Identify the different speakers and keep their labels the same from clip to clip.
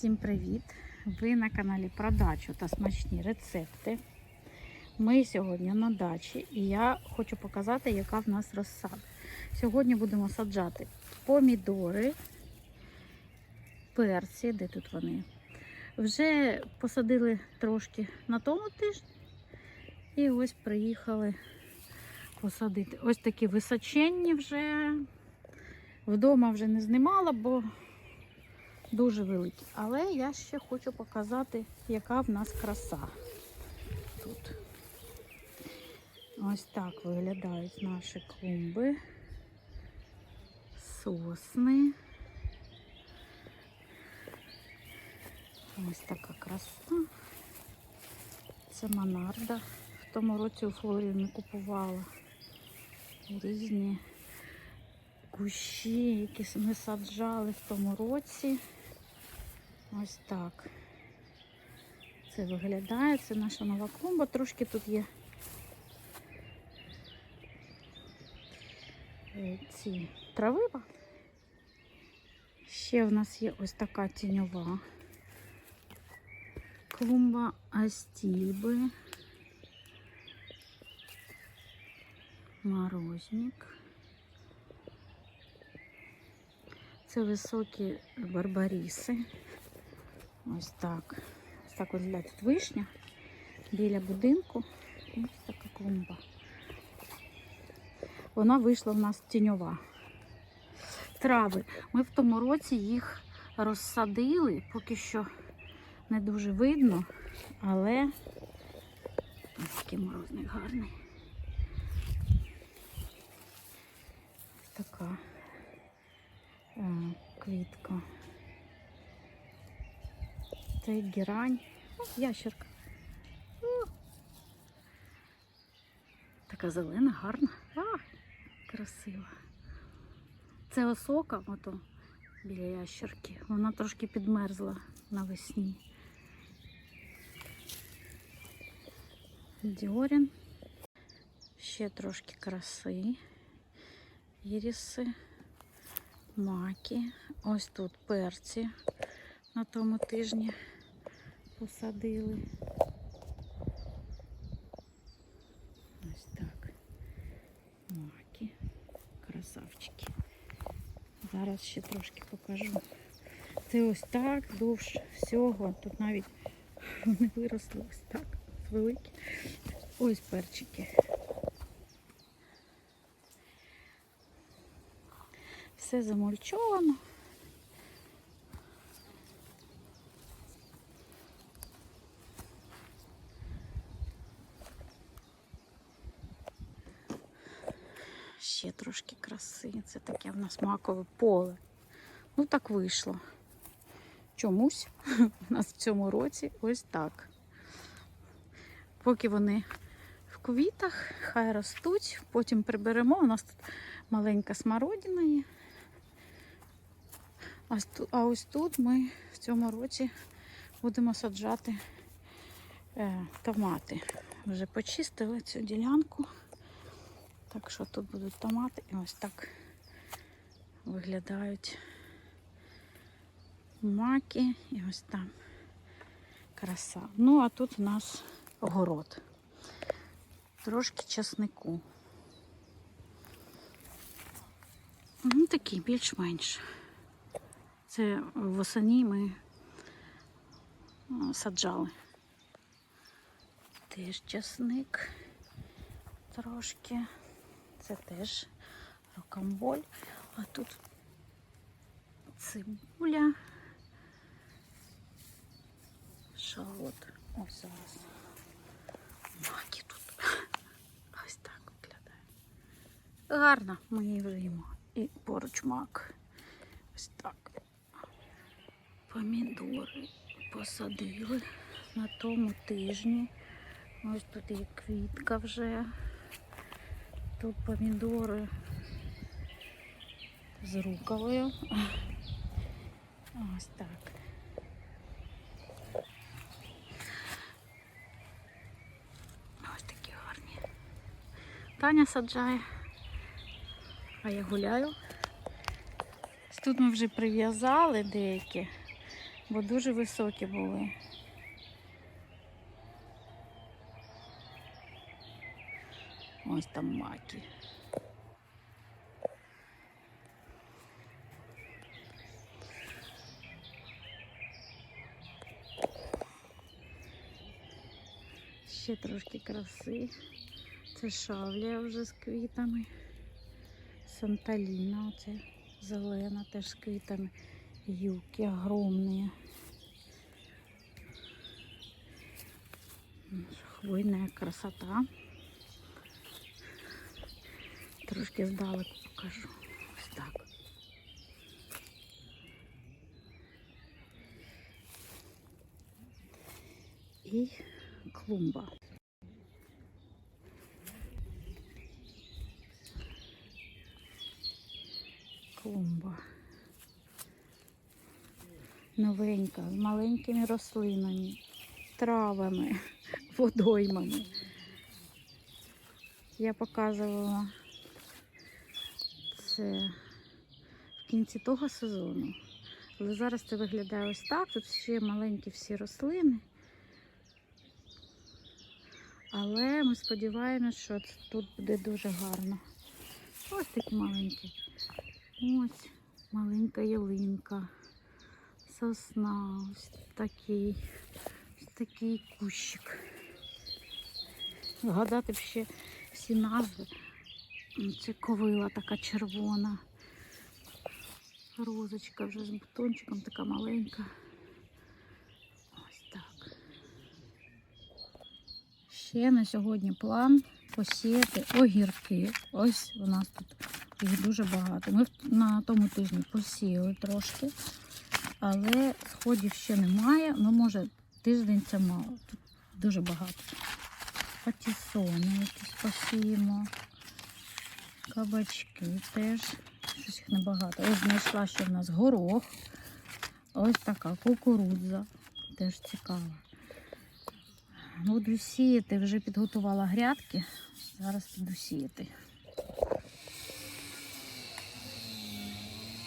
Speaker 1: Всім привіт! Ви на каналі про дачу та смачні рецепти. Ми сьогодні на дачі і я хочу показати, яка в нас розсада. Сьогодні будемо саджати помідори, перці, де тут вони. Вже посадили трошки на тому тижні. І ось приїхали посадити. Ось такі височенні вже. Вдома вже не знімала, бо дуже великі. Але я ще хочу показати, яка в нас краса тут. Ось так виглядають наші клумби, сосни. Ось така краса. Це монарда. В тому році у Флорі купувала різні кущі, які ми саджали в тому році. Ось так. Це виглядає, це наша нова клумба. Трошки тут є е, ці трави. Ще в нас є ось така тіньова клумба астільби, морозник. Це високі барбаріси. Ось так. Ось так виглядає тут вишня біля будинку. Ось така клумба. Вона вийшла в нас тіньова. Трави. Ми в тому році їх розсадили, поки що не дуже видно, але ось такий морозник гарний. Ось така е, квітка. Це герань. О, ящерка. О. Така зелена, гарна. А, красива. Це осока, ото біля ящерки. Вона трошки підмерзла навесні. Діорін. Ще трошки краси. Іріси маки. Ось тут перці на тому тижні посадили. Ось так. Маки. Красавчики. Зараз ще трошки покажу. Це ось так довше всього. Тут навіть не виросли ось так. Великі. Ось перчики. Все замульчовано. Ще трошки краси. Це таке в нас макове поле. Ну так вийшло. Чомусь у нас в цьому році ось так. Поки вони в квітах, хай ростуть, потім приберемо. У нас тут маленька смородина є. А ось тут ми в цьому році будемо саджати е, томати. Вже почистили цю ділянку. Так що тут будуть томати і ось так виглядають маки і ось там краса. Ну, а тут у нас город. Трошки часнику. Ну, такий більш-менш. Це восені ми саджали. Теж часник трошки. Це теж рокамболь. А тут цибуля. Шалот. Ось зараз. Маки тут. Ось так виглядає. Гарно ми її виємо. І поруч мак. Ось так. Помідори посадили на тому тижні. Ось тут є квітка вже. Тут помідори з рукавою. Ось так. Ось такі гарні. Таня саджає, а я гуляю. Тут ми вже прив'язали деякі бо дуже високі були. Ось там маки. Ще трошки краси. Це шавлія вже з квітами. Санталіна, оце зелена, теж з квітами. Юки огромні. Хвойна красота. Трошки здалеку покажу. Ось так. І клумба. Клумба. Новенька, з маленькими рослинами, травами, водоймами. Я показувала це в кінці того сезону. Але зараз це виглядає ось так. Тут ще маленькі всі рослини. Але ми сподіваємося, що тут буде дуже гарно. Ось такі маленькі. Ось маленька ялинка, сосна, ось такий, ось такий кущик. Згадати б ще всі назви. Це ковила така червона. Розочка вже з бутончиком така маленька. Ось так. Ще на сьогодні план посіяти огірки. Ось у нас тут їх дуже багато. Ми на тому тижні посіяли трошки, але сходів ще немає. Ну, може, тиждень це мало. Тут дуже багато. Патісони якісь посіємо. Кабачки теж. Щось їх небагато. Ось знайшла ще в нас горох. Ось така кукурудза. Теж цікава. Буду сіяти, вже підготувала грядки. Зараз піду сіяти.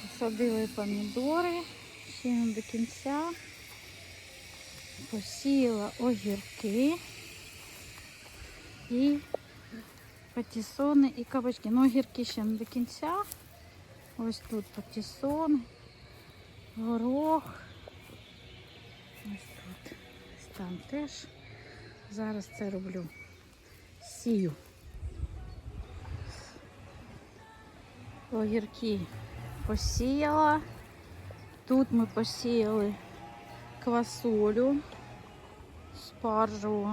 Speaker 1: Посадили помідори, не до кінця. Посіяла огірки і патісони і кабачки. Ну, огірки ще не до кінця. Ось тут патісони, горох. Ось тут. Ось там теж. Зараз це роблю. Сію. Огірки посіяла. Тут ми посіяли квасолю, спаржу,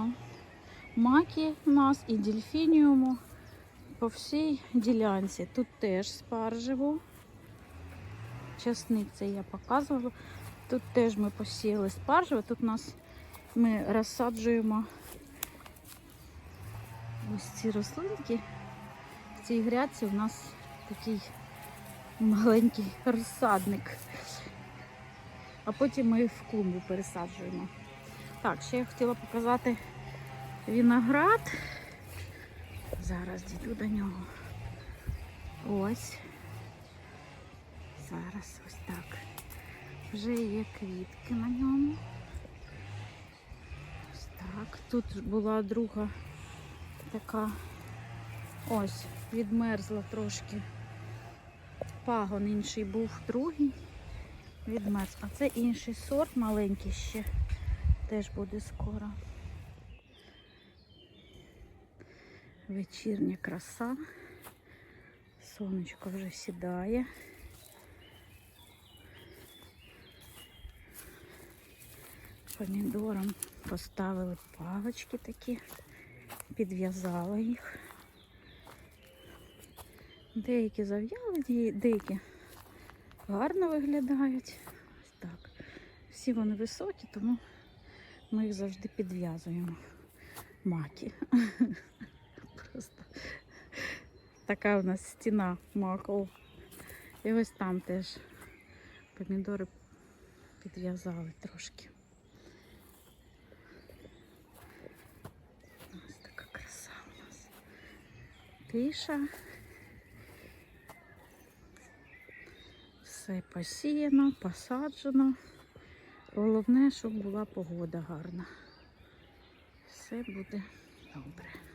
Speaker 1: маки у нас і дельфініуму по всій ділянці. Тут теж спаржеву. Часник це я показувала. Тут теж ми посіяли спаржеву. Тут нас ми розсаджуємо ось ці рослинки. В цій грядці у нас такий маленький розсадник. А потім ми в клумбу пересаджуємо. Так, ще я хотіла показати виноград. Зараз дійду до нього. Ось. Зараз ось так. Вже є квітки на ньому. Ось так. Тут була друга така ось, відмерзла трошки. Пагон інший був другий. Відмерз. А це інший сорт маленький ще. Теж буде скоро. Вечірня краса. Сонечко вже сідає. Помідором поставили палички такі, підв'язали їх. Деякі зав'яли, деякі гарно виглядають. Ось так. Всі вони високі, тому ми їх завжди підв'язуємо. Маки. Така у нас стіна маков. І ось там теж помідори підв'язали трошки. Ось така краса у нас. Тиша. Все посіяно, посаджено. Головне, щоб була погода гарна. Все буде добре.